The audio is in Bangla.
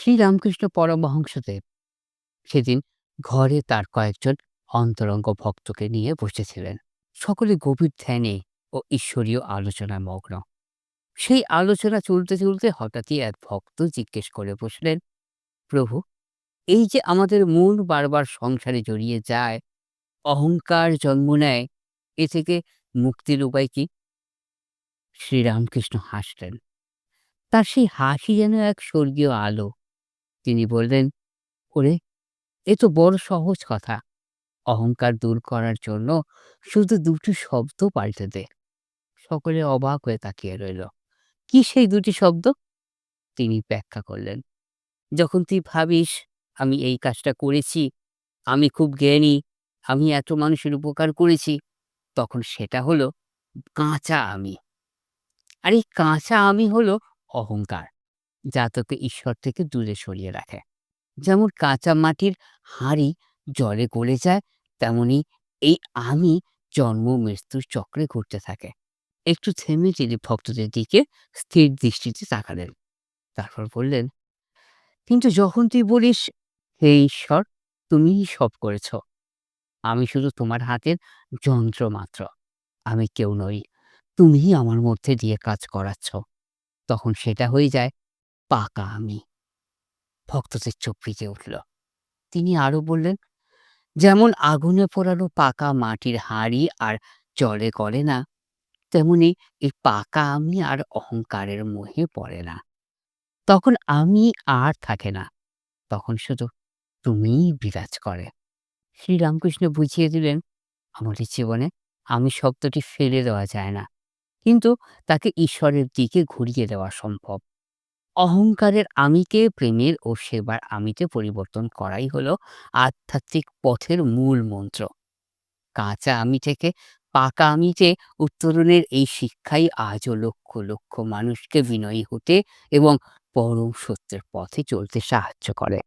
শ্রীরামকৃষ্ণ পরমহংসদেব সেদিন ঘরে তার কয়েকজন অন্তরঙ্গ ভক্তকে নিয়ে বসেছিলেন। সকলে গভীর ধ্যানে ও ঈশ্বরীয় আলোচনায় মগ্ন। সেই আলোচনা চলতে চলতে হঠাৎই এক ভক্ত জিজ্ঞেস করে বসলেন, প্রভু, এই যে আমাদের মন বারবার সংসারে জড়িয়ে যায়, অহংকার জন্ম নেয়, এ থেকে মুক্তির উপায় কি? শ্রীরামকৃষ্ণ হাসলেন, তার সেই হাসি যেন এক স্বর্গীয় আলো তিনি বললেন, ওরে, এ তো বড় সহজ কথা। অহংকার দূর করার জন্য শুধু দুটি শব্দ পাল্টে দে। সকলে অবাক হয়ে তাকিয়ে রইল। কি সেই দুটি শব্দ? তিনি ব্যাখ্যা করলেন, যখন তুই ভাবিস আমি এই কাজটা করেছি, আমি খুব জ্ঞানী, আমি এত মানুষের উপকার করেছি, তখন সেটা হলো কাঁচা আমি। আর এই কাঁচা আমি হলো অহংকার। যা তোকে ঈশ্বর থেকে দূরে সরিয়ে রাখে। যেমন কাঁচা মাটির হাঁড়ি জলে গলে যায়, তেমনি এই আমি জন্ম মৃত্যুর চক্রে ঘুরতে থাকে। একটু থেমে তিনি ভক্তদের দিকে স্থির দৃষ্টিতে তাকালেন। তারপর বললেন, কিন্তু যখন তুই বলিস, হে ঈশ্বর তুমিই সব করেছ। আমি শুধু তোমার হাতের যন্ত্র মাত্র। আমি কেউ নই। তুমিই আমার মধ্যে দিয়ে কাজ করাচ্ছ। তখন সেটা হয়ে যায় পাকা আমি। ভক্তদের চোখ ভিজে উঠল। তিনি আরও বললেন, যেমন আগুনে পোড়ানো পাকা মাটির হাঁড়ি আর জলে গলে না, তেমনি এই পাকা আমি আর অহংকারের মোহে পড়ে না। তখন আমি আর থাকে না, তখন শুধু তুমিই বিরাজ করে। শ্রীরামকৃষ্ণ বুঝিয়ে দিলেন, আমাদের জীবনে আমি শব্দটি ফেলে দেওয়া যায় না, কিন্তু তাকে ঈশ্বরের দিকে ঘুরিয়ে দেওয়া সম্ভব। অহংকারের আমিকে, প্রেমের ও সেবার আমিতে পরিবর্তন করাই হলো আধ্যাত্মিক পথের মূল মন্ত্র। কাঁচা আমি থেকে পাকা আমিতে উত্তরণের এই শিক্ষাই আজও লক্ষ লক্ষ মানুষকে বিনয়ী হতে এবং পরম সত্যের পথে চলতে সাহায্য করে।